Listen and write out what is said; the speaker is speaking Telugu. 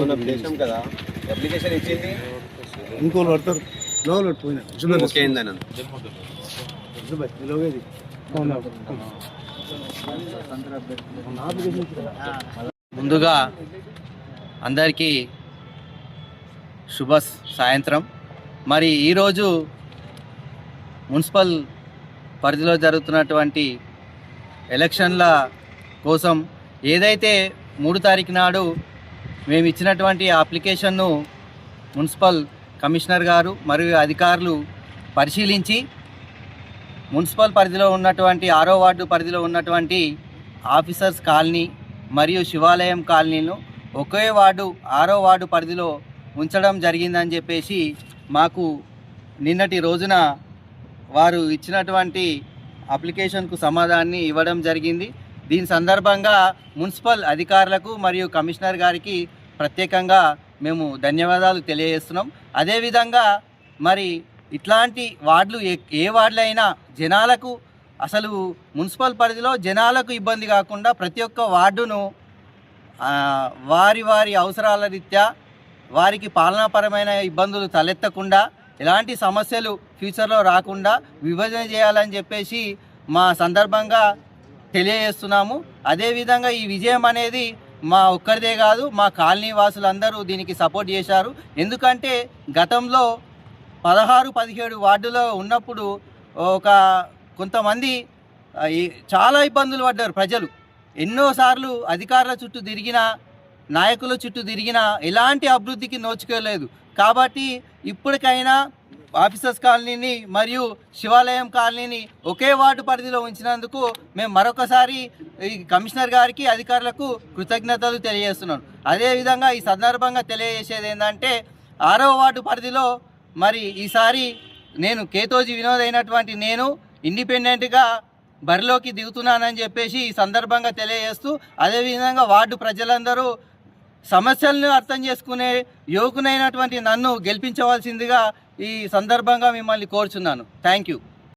మనం చేసాం కదా. అప్లికేషన్ ఇచ్చింది. ఇంకోళ్ళు పడతారు. లోపల పోయినా. ముందుగా అందరికీ శుభ సాయంత్రం. మరి ఈరోజు మున్సిపల్ పరిధిలో జరుగుతున్నటువంటి ఎలక్షన్ల కోసం ఏదైతే మూడు తారీఖు నాడు మేము ఇచ్చినటువంటి అప్లికేషన్ను మున్సిపల్ కమిషనర్ గారు మరియు అధికారులు పరిశీలించి మున్సిపల్ పరిధిలో ఉన్నటువంటి ఆరో వార్డు పరిధిలో ఉన్నటువంటి ఆఫీసర్స్ కాలనీ మరియు శివాలయం కాలనీను ఒకే వార్డు ఆరో వార్డు పరిధిలో ఉంచడం జరిగిందని చెప్పేసి మాకు నిన్నటి రోజున వారు ఇచ్చినటువంటి అప్లికేషన్కు సమాధానాన్ని ఇవ్వడం జరిగింది. దీని సందర్భంగా మున్సిపల్ అధికారులకు మరియు కమిషనర్ గారికి ప్రత్యేకంగా మేము ధన్యవాదాలు తెలియజేస్తున్నాం. అదేవిధంగా మరి ఇట్లాంటి వార్డులు ఏ ఏ వార్డులు అయినా జనాలకు అసలు మున్సిపల్ పరిధిలో జనాలకు ఇబ్బంది కాకుండా ప్రతి ఒక్క వార్డును వారి వారి అవసరాల రీత్యా వారికి పాలనాపరమైన ఇబ్బందులు తలెత్తకుండా ఎలాంటి సమస్యలు ఫ్యూచర్లో రాకుండా విభజన చేయాలని చెప్పేసి మా సందర్భంగా తెలియజేస్తున్నాము. అదేవిధంగా ఈ విజయం అనేది మా ఒక్కరిదే కాదు మా కాలనీ వాసులందరూ దీనికి సపోర్ట్ చేశారు. ఎందుకంటే గతంలో పదహారు పదిహేడు వార్డులో ఉన్నప్పుడు ఒక కొంతమంది చాలా ఇబ్బందులు పడ్డారు ప్రజలు. ఎన్నోసార్లు అధికారుల చుట్టూ తిరిగినా నాయకుల చుట్టూ తిరిగినా ఎలాంటి అభివృద్ధికి నోచుకోలేదు. కాబట్టి ఇప్పటికైనా ఆఫీసర్స్ కాలనీని మరియు శివాలయం కాలనీని ఒకే వార్డు పరిధిలో ఉంచినందుకు మేము మరొకసారి ఈ కమిషనర్ గారికి అధికారులకు కృతజ్ఞతలు తెలియజేస్తున్నాను అదేవిధంగా ఈ సందర్భంగా తెలియజేసేది ఏంటంటే ఆరవ వార్డు పరిధిలో మరి ఈసారి నేను కేతోజీ వినోద్ అయినటువంటి నేను ఇండిపెండెంట్గా బరిలోకి దిగుతున్నానని చెప్పేసి ఈ సందర్భంగా తెలియజేస్తూ అదేవిధంగా వార్డు ప్రజలందరూ సమస్యలను అర్థం చేసుకునే యువకునైనటువంటి నన్ను గెలిపించవలసిందిగా ఈ సందర్భంగా మిమ్మల్ని కోరుచున్నాను. Thank you